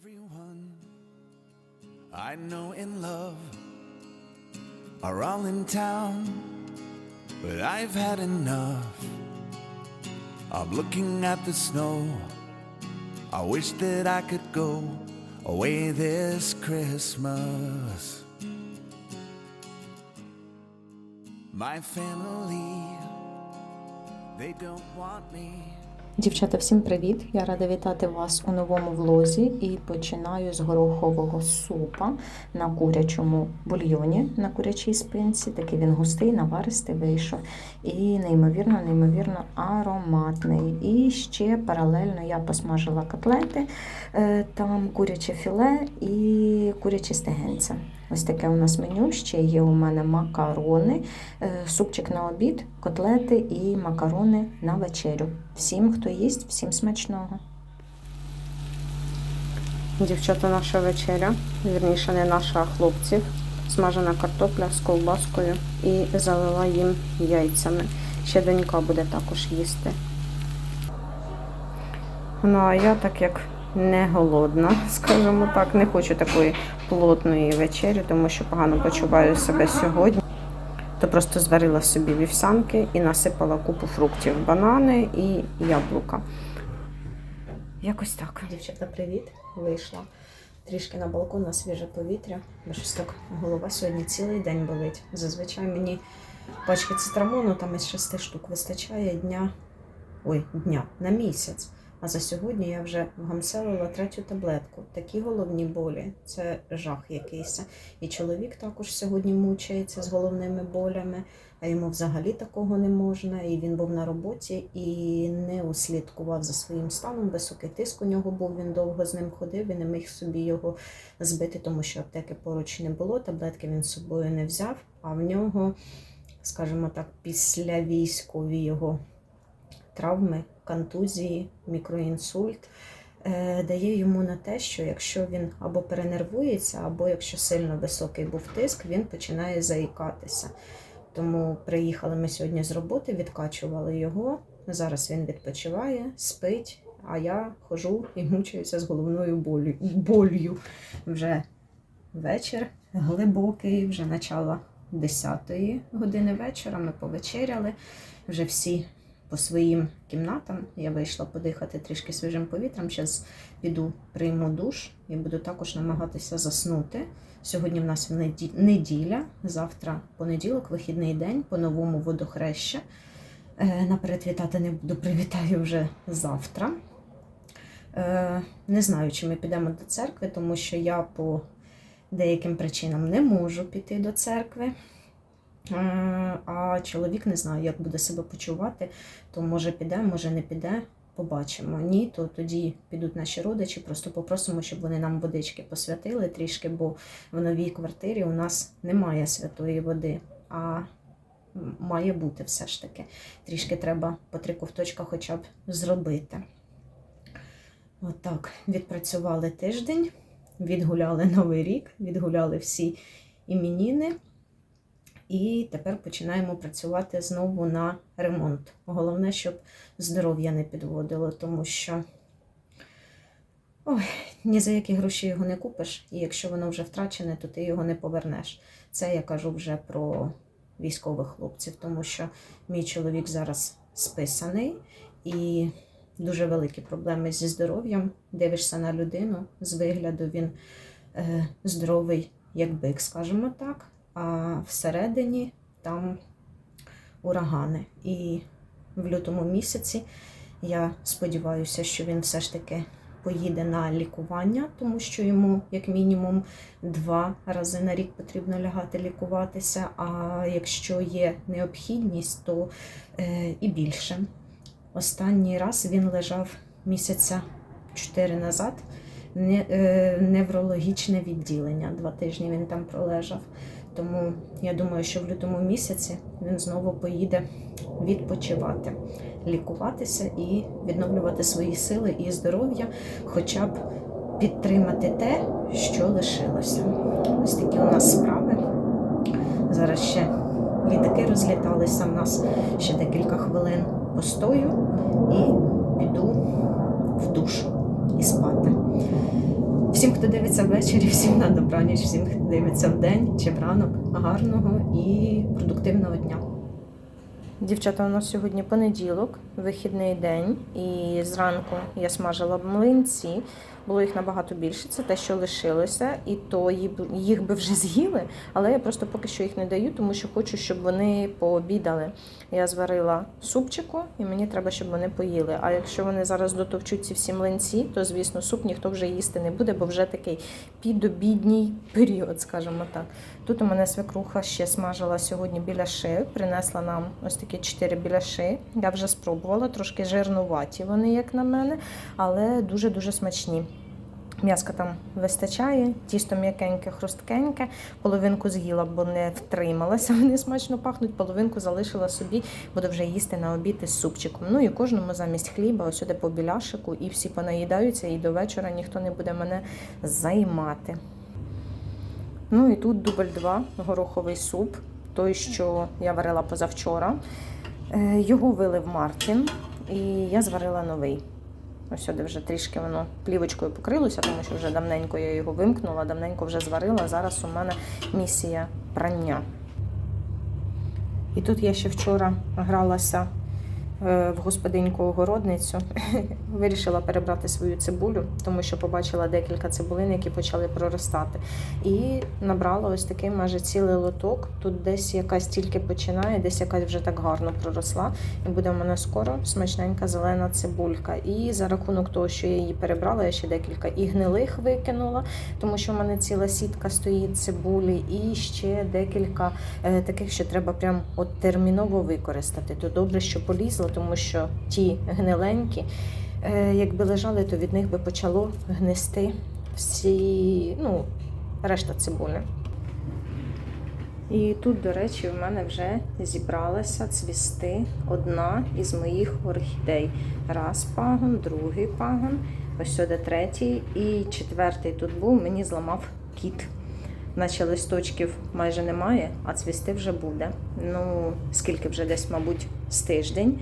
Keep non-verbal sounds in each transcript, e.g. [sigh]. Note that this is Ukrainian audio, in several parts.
Everyone I know in love are all in town, but I've had enough of looking at the snow. I wish that I could go away this Christmas. My family, they don't want me. Дівчата, всім привіт! Я рада вітати вас у новому влозі і починаю з горохового супа на курячому бульйоні на курячій спинці. Такий він густий, наваристий вийшов. І неймовірно, неймовірно ароматний. І ще паралельно я посмажила котлети, е, там куряче філе і курячі стегенця. Ось таке у нас меню. Ще є у мене макарони, е, супчик на обід, котлети і макарони на вечерю. Всім, хто їсть, всім смачного. Дівчата, наша вечеря, вірніше не наша, а хлопців. Смажена картопля з ковбаскою і залила їм яйцями. Ще донька буде також їсти. Ну, а я так як не голодна, скажімо так, не хочу такої плотної вечері, тому що погано почуваю себе сьогодні. То просто зварила собі вівсянки і насипала купу фруктів, банани і яблука. Якось так. Дівчата, привіт. Вийшла трішки на балкон на свіже повітря, бо щось так голова сьогодні цілий день болить. Зазвичай мені пачки цитрамону там із шести штук вистачає дня, ой, дня на місяць. А за сьогодні я вже вгамселила третю таблетку. Такі головні болі це жах якийсь. І чоловік також сьогодні мучається з головними болями, а йому взагалі такого не можна. І він був на роботі і не услідкував за своїм станом. Високий тиск у нього був. Він довго з ним ходив і не міг собі його збити, тому що аптеки поруч не було. Таблетки він з собою не взяв. А в нього, скажімо так, після військові його травми, контузії, мікроінсульт. е, Дає йому на те, що якщо він або перенервується, або якщо сильно високий був тиск, він починає заїкатися. Тому приїхали ми сьогодні з роботи, відкачували його. Зараз він відпочиває, спить, а я хожу і мучаюся з головною болю, болью. Вже вечір глибокий, вже начало 10 години вечора. Ми повечеряли, вже всі по своїм кімнатам. Я вийшла подихати трішки свіжим повітрям. Зараз піду прийму душ і буду також намагатися заснути. Сьогодні в нас неділя, завтра понеділок, вихідний день, по-новому водохреща. Е, Наперед вітати не буду, [laughs] привітаю вже завтра. Е, Не знаю, чи ми підемо до церкви, тому що я по деяким причинам не можу піти до церкви. Е, А чоловік не знаю, як буде себе почувати, то може піде, може не піде. Побачимо. Ні, то тоді підуть наші родичі, просто попросимо, щоб вони нам водички посвятили трішки, бо в новій квартирі у нас немає святої води, а має бути все ж таки. Трішки треба по три ковточка хоча б зробити. Отак, відпрацювали тиждень, відгуляли [laughs] Новий рік, відгуляли всі іменіни. І тепер починаємо працювати знову на ремонт. Головне, щоб здоров'я не підводило, тому що ой, ні за які гроші його не купиш, і якщо воно вже втрачене, то ти його не повернеш. Це я кажу вже про військових хлопців, тому що мій чоловік зараз списаний і дуже великі проблеми зі здоров'ям. Дивишся на людину, з вигляду він е, здоровий, як бик, скажімо так а всередині там урагани. І в лютому місяці я сподіваюся, що він все ж таки поїде на лікування, тому що йому, як мінімум, два рази на рік потрібно лягати лікуватися. А якщо є необхідність, то е, і більше. Останній раз він лежав місяця чотири назад. Е, неврологічне відділення. Два тижні він там пролежав. Тому я думаю, що в лютому місяці він знову поїде відпочивати, лікуватися і відновлювати свої сили і здоров'я, хоча б підтримати те, що лишилося. Ось такі у нас справи. Зараз ще літаки розліталися. У нас ще декілька хвилин постою і піду в душ і спати. Всім, хто дивиться ввечері, всім на добраніч, всім, хто дивиться вдень чи вранок, гарного і продуктивного дня. Дівчата, у нас сьогодні понеділок, вихідний день, і зранку я смажила млинці. Було їх набагато більше, це те, що лишилося, і то їх би вже з'їли, але я просто поки що їх не даю, тому що хочу, щоб вони пообідали. Я зварила супчику, і мені треба, щоб вони поїли. А якщо вони зараз дотовчуть ці всі млинці, то звісно суп ніхто вже їсти не буде, бо вже такий підобідній період, скажімо так. Тут у мене свекруха ще смажила сьогодні біляши, принесла нам ось такі чотири біляши. Я вже спробувала, трошки жирнуваті вони, як на мене, але дуже-дуже смачні. М'яска там вистачає, тісто м'якеньке, хрусткеньке. Половинку з'їла, бо не втрималася. [laughs] Вони смачно пахнуть. Половинку залишила собі, буду вже їсти на обід із супчиком. Ну і кожному замість хліба, сюди по біляшику, і всі понаїдаються, і до вечора ніхто не буде мене займати. Ну і тут дубль 2, гороховий суп, той, що я варила позавчора. Е, Його вилив Мартін, і я зварила новий. Ось сюди вже трішки воно плівочкою покрилося, тому що вже давненько я його вимкнула, давненько вже зварила. Зараз у мене місія прання. І тут я ще вчора гралася в господиньку огородницю. [laughs] Вирішила перебрати свою цибулю, тому що побачила декілька цибулин, які почали проростати. І набрала ось такий майже цілий лоток. Тут десь якась тільки починає, десь якась вже так гарно проросла. І буде у мене скоро смачненька зелена цибулька. І за рахунок того, що я її перебрала, я ще декілька і гнилих викинула, тому що в мене ціла сітка стоїть цибулі, і ще декілька е, таких, що треба прям от терміново використати. То добре, що полізло, тому що ті гниленькі, е, якби лежали, то від них би почало гнисти всі, ну, решта цибулі. І тут, до речі, в мене вже зібралася цвісти одна із моїх орхідей. Раз пагон, другий пагон, ось сюди третій і четвертий тут був, мені зламав кіт. Наче листочків майже немає, а цвісти вже буде. Ну, скільки вже десь, мабуть, з тиждень.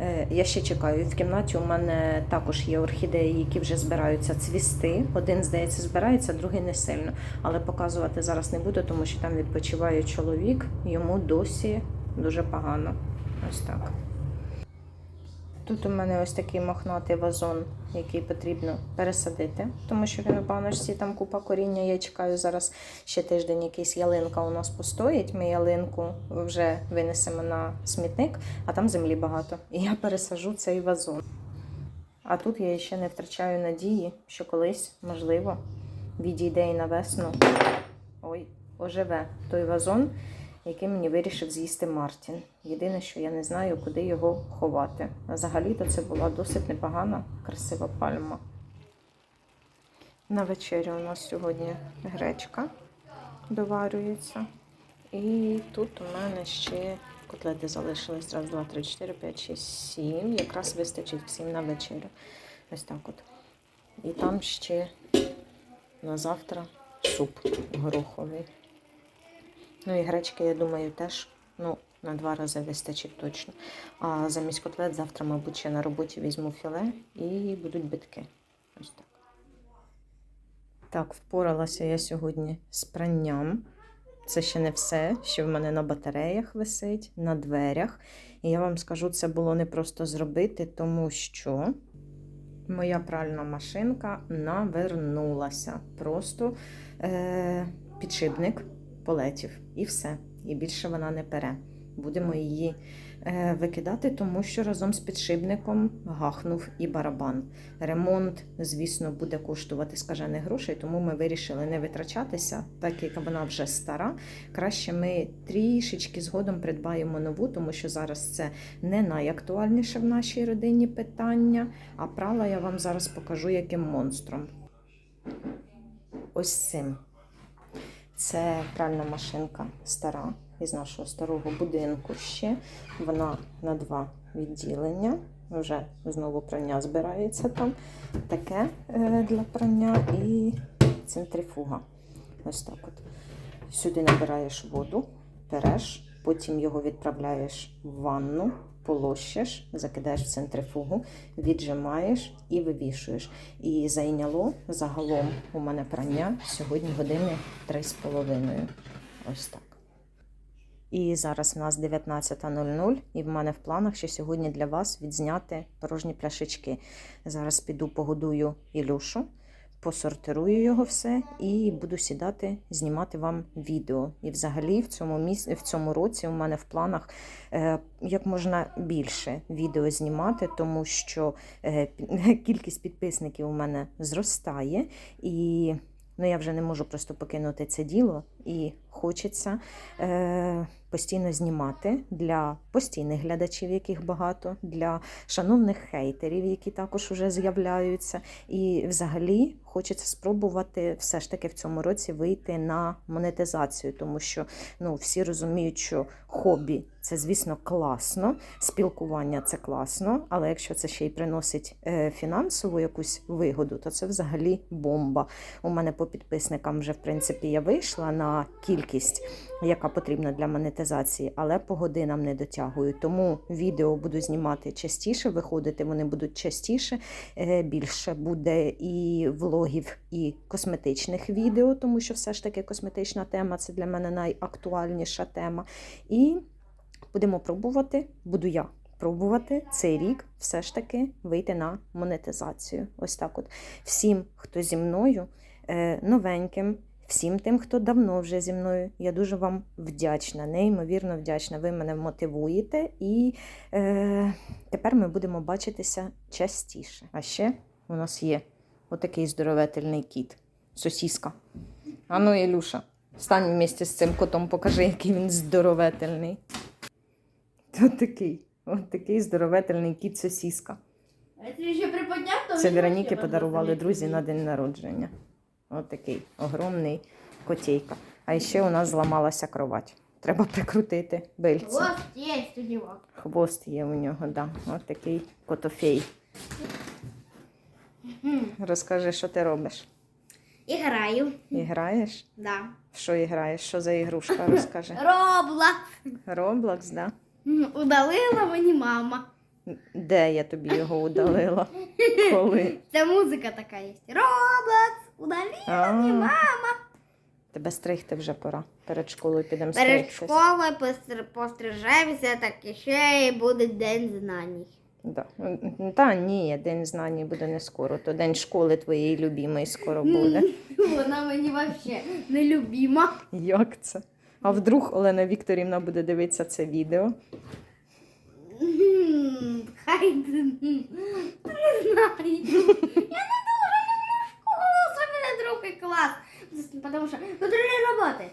Е, Я ще чекаю. В кімнаті у мене також є орхідеї, які вже збираються цвісти. Один, здається, збирається, другий не сильно. Але показувати зараз не буду, тому що там відпочиває чоловік, йому досі дуже погано. Ось так. Тут у мене ось такий мохнатий вазон, який потрібно пересадити, тому що він у баночці там купа коріння. Я чекаю зараз ще тиждень, якийсь ялинка у нас постоїть. Ми ялинку вже винесемо на смітник, а там землі багато. І я пересажу цей вазон. А тут я ще не втрачаю надії, що колись, можливо, відійде і на весну. Ой, оживе той вазон, який мені вирішив з'їсти Мартін. Єдине, що я не знаю, куди його ховати. А взагалі-то це була досить непогана, красива пальма. На вечерю у нас сьогодні гречка доварюється. І тут у мене ще котлети залишились. Раз, два, три, чотири, п'ять, шість, сім. Якраз вистачить всім на вечерю. Ось так от. І там ще на завтра суп гороховий. Ну і гречки, я думаю, теж ну, на два рази вистачить точно. А замість котлет завтра, мабуть, ще на роботі візьму філе і будуть битки. Ось так. Так, впоралася я сьогодні з пранням. Це ще не все, що в мене на батареях висить, на дверях. І я вам скажу, це було не просто зробити, тому що моя пральна машинка навернулася. Просто е- підшипник полетів і все. І більше вона не пере. Будемо її е, викидати, тому що разом з підшипником гахнув і барабан. Ремонт, звісно, буде коштувати скажених грошей, тому ми вирішили не витрачатися, так як вона вже стара. Краще ми трішечки згодом придбаємо нову, тому що зараз це не найактуальніше в нашій родині питання. А прала я вам зараз покажу яким монстром. Ось цим. Це пральна машинка стара із нашого старого будинку ще. Вона на два відділення. Вже знову прання збирається там. Таке е, для прання і центрифуга. Ось так от. Сюди набираєш воду, береш, потім його відправляєш в ванну, полощеш, закидаєш в центрифугу, віджимаєш і вивішуєш. І зайняло загалом у мене прання сьогодні години 3,5. Ось так. І зараз в нас 19.00, і в мене в планах ще сьогодні для вас відзняти порожні пляшечки. Зараз піду погодую Ілюшу, посортирую його все і буду сідати, знімати вам відео. І взагалі в цьому міс... в цьому році у мене в планах е, як можна більше відео знімати, тому що е, [laughs] кількість підписників у мене зростає. І ну, я вже не можу просто покинути це діло. І хочеться е, постійно знімати для постійних глядачів, яких багато, для шановних хейтерів, які також вже з'являються. І взагалі хочеться спробувати все ж таки в цьому році вийти на монетизацію, тому що ну, всі розуміють, що хобі це, звісно, класно, спілкування це класно, але якщо це ще й приносить е, фінансову якусь вигоду, то це взагалі бомба. У мене по підписникам вже в принципі я вийшла на кількість, яка потрібна для монетизації, але по годинам не дотягую. Тому відео буду знімати частіше, виходити вони будуть частіше. Е, Більше буде і влогів, і косметичних відео, тому що все ж таки косметична тема це для мене найактуальніша тема. І будемо пробувати, буду я пробувати цей рік все ж таки вийти на монетизацію. Ось так от. Всім, хто зі мною, е, новеньким, всім тим, хто давно вже зі мною, я дуже вам вдячна, неймовірно вдячна. Ви мене мотивуєте, і е, тепер ми будемо бачитися частіше. А ще у нас є отакий здоровительний кіт, сосіска. Ану, Ілюша, стань вместе з цим котом, покажи, який він здоровительний. От такий, от такий здоровительний кіт сосіска. Це Вероніки подарували друзі на день народження. От такий огромний котейка. А ще у нас зламалася кровать. Треба прикрутити бильце. Вот есть у него. Хвост є у нього, да. От такий котофей. Розкажи, що ти робиш? Играю. І граєш? Да. Що і граєш? Що за ігрушка? Розкажи. Роблокс. Роблокс, да? Удалила мені мама. Де я тобі його удалила? [laughs] Коли? Це музика така є. Роблокс. Удалила А, мені мама. тебе стригти вже пора. Перед школою підемо Перед школою постр- пострижемося, так і ще й буде день знань. Да. Та ні, день знань буде не скоро, то день школи твоєї любимої скоро буде. Вона мені взагалі нелюбима. Як це? А вдруг Олена Вікторівна буде дивитися це відео? Хай ти- не знаю. Особливо другий клас. Потому що контрольні роботи.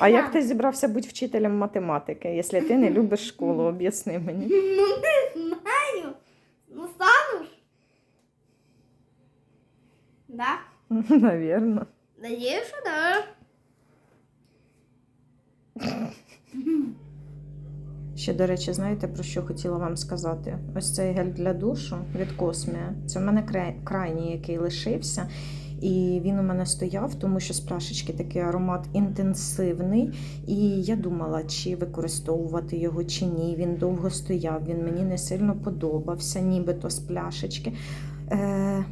А як ти зібрався бути вчителем математики, якщо ти не любиш школу? Об'ясни мені. [laughs] Ну не знаю. Ну стану ж. Да? [laughs] Навірно. Надеюсь, що да. [laughs] Ще, до речі, знаєте, про що хотіла вам сказати? Ось цей гель для душу від Космія. Це в мене крайній, який лишився. І він у мене стояв, тому що з пляшечки такий аромат інтенсивний. І я думала, чи використовувати його, чи ні. Він довго стояв, він мені не сильно подобався, нібито з пляшечки. Е,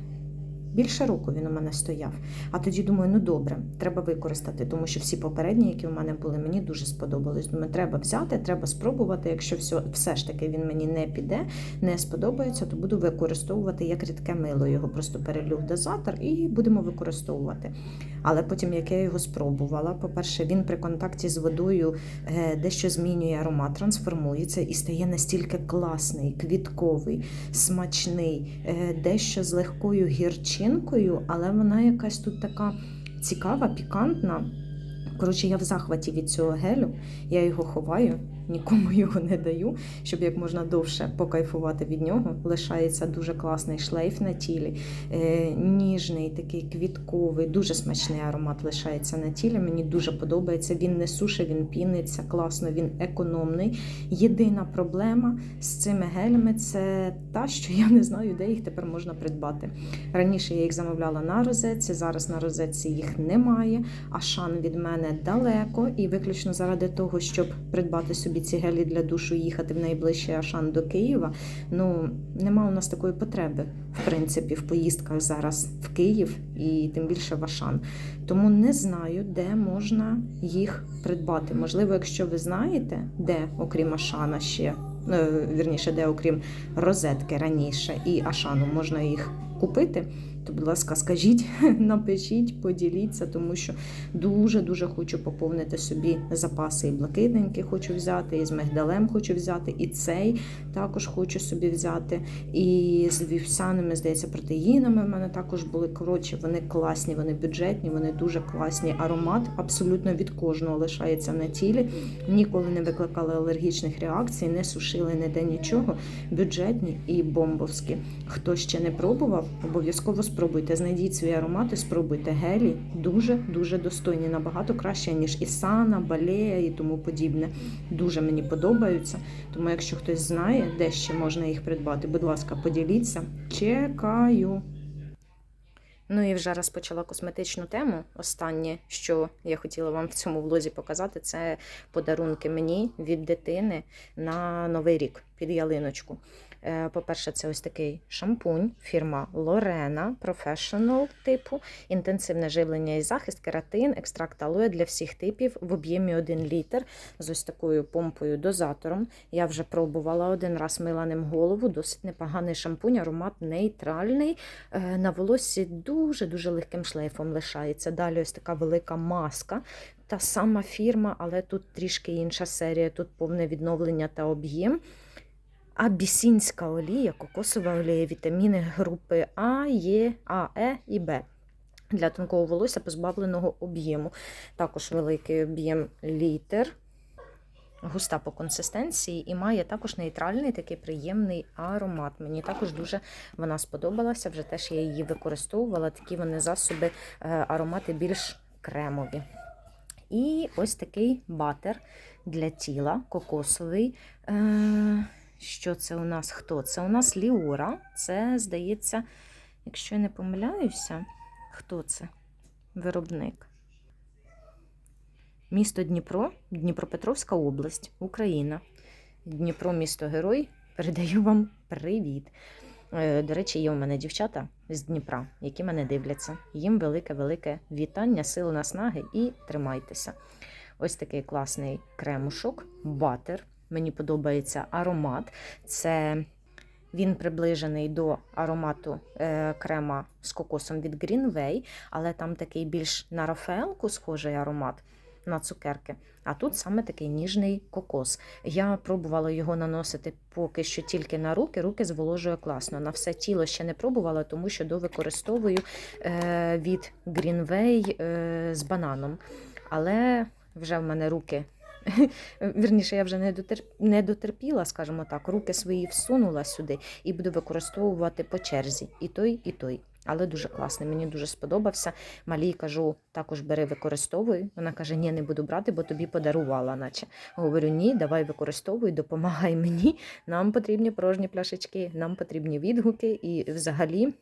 Більше року він у мене стояв. А тоді думаю, ну добре, треба використати, тому що всі попередні, які у мене були, мені дуже сподобались. Думаю, треба взяти, треба спробувати. Якщо все, все ж таки він мені не піде, не сподобається, то буду використовувати як рідке мило. Його просто перелю в дозатор і будемо використовувати. Але потім, як я його спробувала, по-перше, він при контакті з водою е, дещо змінює аромат, трансформується і стає настільки класний, квітковий, смачний, е, дещо з легкою гірчинкою, але вона якась тут така цікава, пікантна. Коротше, я в захваті від цього гелю, я його ховаю, нікому [laughs] його не даю, щоб як можна довше покайфувати від нього. Лишається дуже класний шлейф на тілі, е, ніжний, такий квітковий, дуже смачний аромат лишається на тілі. Мені дуже подобається. Він не сушить, він піниться класно, він економний. Єдина проблема з цими гелями це та, що я не знаю, де їх тепер можна придбати. Раніше я їх замовляла на розетці, зараз на розетці їх немає. А шан від мене далеко, і виключно заради того, щоб придбати собі собі ці гелі для душу їхати в найближчий Ашан до Києва. Ну, нема у нас такої потреби, в принципі, в поїздках зараз в Київ і тим більше в Ашан. Тому не знаю, де можна їх придбати. Можливо, якщо ви знаєте, де, окрім Ашана, ще е, вірніше, де окрім розетки раніше і Ашану можна їх купити. То, будь ласка, скажіть, [laughs] напишіть, поділіться, тому що дуже-дуже хочу поповнити собі запаси і блакитненькі хочу взяти, і з мигдалем хочу взяти, і цей також хочу собі взяти. І з вівсяними, здається, протеїнами в мене також були. Коротше, вони класні, вони бюджетні, вони дуже класні. Аромат абсолютно від кожного лишається на тілі. Ніколи не викликали алергічних реакцій, не сушили ніде нічого. Бюджетні і бомбовські. Хто ще не пробував, обов'язково. Знайдіть свої аромати, спробуйте. Гелі дуже дуже достойні, набагато краще, ніж Ісана, Балея і тому подібне. Дуже мені подобаються. Тому, якщо хтось знає, де ще можна їх придбати, будь ласка, поділіться. Чекаю. Ну і вже розпочала косметичну тему. Останнє, що я хотіла вам в цьому влозі показати, це подарунки мені від дитини на новий рік під ялиночку. Е, По-перше, це ось такий шампунь, фірма Lorena Professional типу, інтенсивне живлення і захист, кератин, екстракт алоє для всіх типів в об'ємі 1 літр з ось такою помпою дозатором. Я вже пробувала один раз мила ним голову, досить непоганий шампунь, аромат нейтральний. Е, На волоссі дуже-дуже легким шлейфом лишається. Далі ось така велика маска. Та сама фірма, але тут трішки інша серія, тут повне відновлення та об'єм. Абісінська олія, кокосова олія, вітаміни групи А, Е, А, Е і Б. Для тонкого волосся позбавленого об'єму. Також великий об'єм літр, густа по консистенції і має також нейтральний такий приємний аромат. Мені також дуже вона сподобалася, вже теж я її використовувала. Такі вони засоби, е, аромати більш кремові. І ось такий батер для тіла, кокосовий. Е, Що це у нас? Хто? Це у нас Ліора. Це, здається, якщо я не помиляюся, хто це? Виробник. Місто Дніпро, Дніпропетровська область, Україна. Дніпро, місто Герой. Передаю вам привіт. Е, До речі, є у мене дівчата з Дніпра, які мене дивляться. Їм велике-велике вітання, сил наснаги і тримайтеся. Ось такий класний кремушок, батер. Мені подобається аромат. Це він приближений до аромату е, крема з кокосом від Greenway, але там такий більш на рафаелку схожий аромат на цукерки. А тут саме такий ніжний кокос. Я пробувала його наносити поки що тільки на руки. Руки зволожує класно. На все тіло ще не пробувала, тому що довикористовую е, від Greenway е, з бананом. Але вже в мене руки. [laughs] Вірніше, я вже не, дотер... не дотерпіла, скажімо так, руки свої всунула сюди і буду використовувати по черзі і той, і той. Але дуже класний, мені дуже сподобався. Малій кажу, також бери, використовуй. Вона каже: Ні, не буду брати, бо тобі подарувала, наче. Говорю, ні, давай використовуй, допомагай мені. Нам потрібні порожні пляшечки, нам потрібні відгуки. І взагалі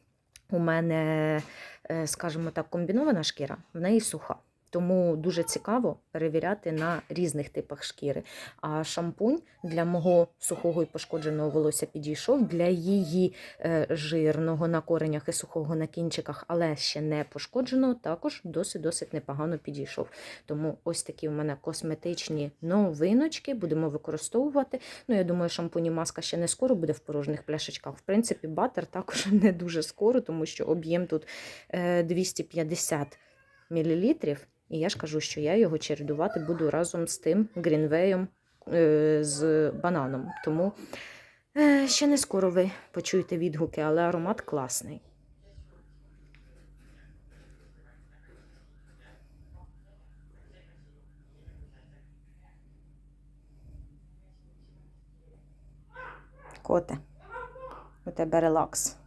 у мене, е, скажімо так, комбінована шкіра, в неї суха. Тому дуже цікаво перевіряти на різних типах шкіри. А шампунь для мого сухого і пошкодженого волосся підійшов, для її е, жирного на коренях і сухого на кінчиках, але ще не пошкодженого, також досить-досить непогано підійшов. Тому ось такі у мене косметичні новиночки будемо використовувати. Ну, я думаю, шампунь і маска ще не скоро буде в порожніх пляшечках. В принципі, батер також [laughs] не дуже скоро, тому що об'єм тут е, 250 мілілітрів. І я ж кажу, що я його чередувати буду разом з тим грінвеєм е, з бананом. Тому е, ще не скоро ви почуєте відгуки, але аромат класний. Коте, у тебе релакс.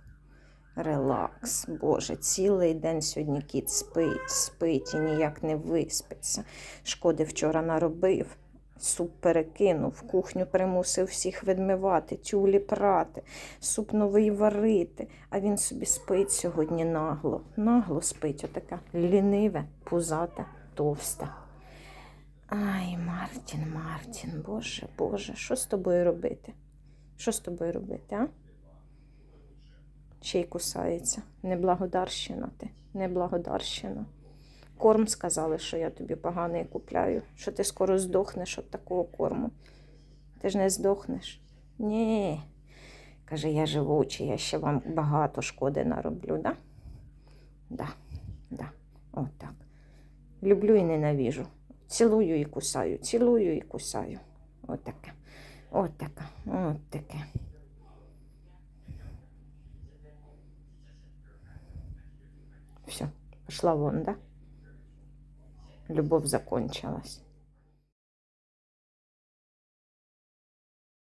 Релакс, Боже, цілий день сьогодні кіт спить, спить і ніяк не виспиться. Шкоди вчора наробив, суп перекинув, кухню примусив всіх відмивати, тюлі прати, суп новий варити, а він собі спить сьогодні нагло. Нагло спить, отака ліниве, пузата, товста. Ай, Мартін, Мартін, Боже, Боже, що з тобою робити? Що з тобою робити, а? Ще й кусається. Неблагодарщина ти, неблагодарщина. Корм сказали, що я тобі поганий купляю, що ти скоро здохнеш від такого корму. Ти ж не здохнеш. Ні. Каже, я живучий, я ще вам багато шкоди нароблю, да? Да, да. От так. Люблю і ненавіжу. Цілую і кусаю, цілую і кусаю. От таке. От таке. От таке. Все, пошла вон, да? Любов закончилась.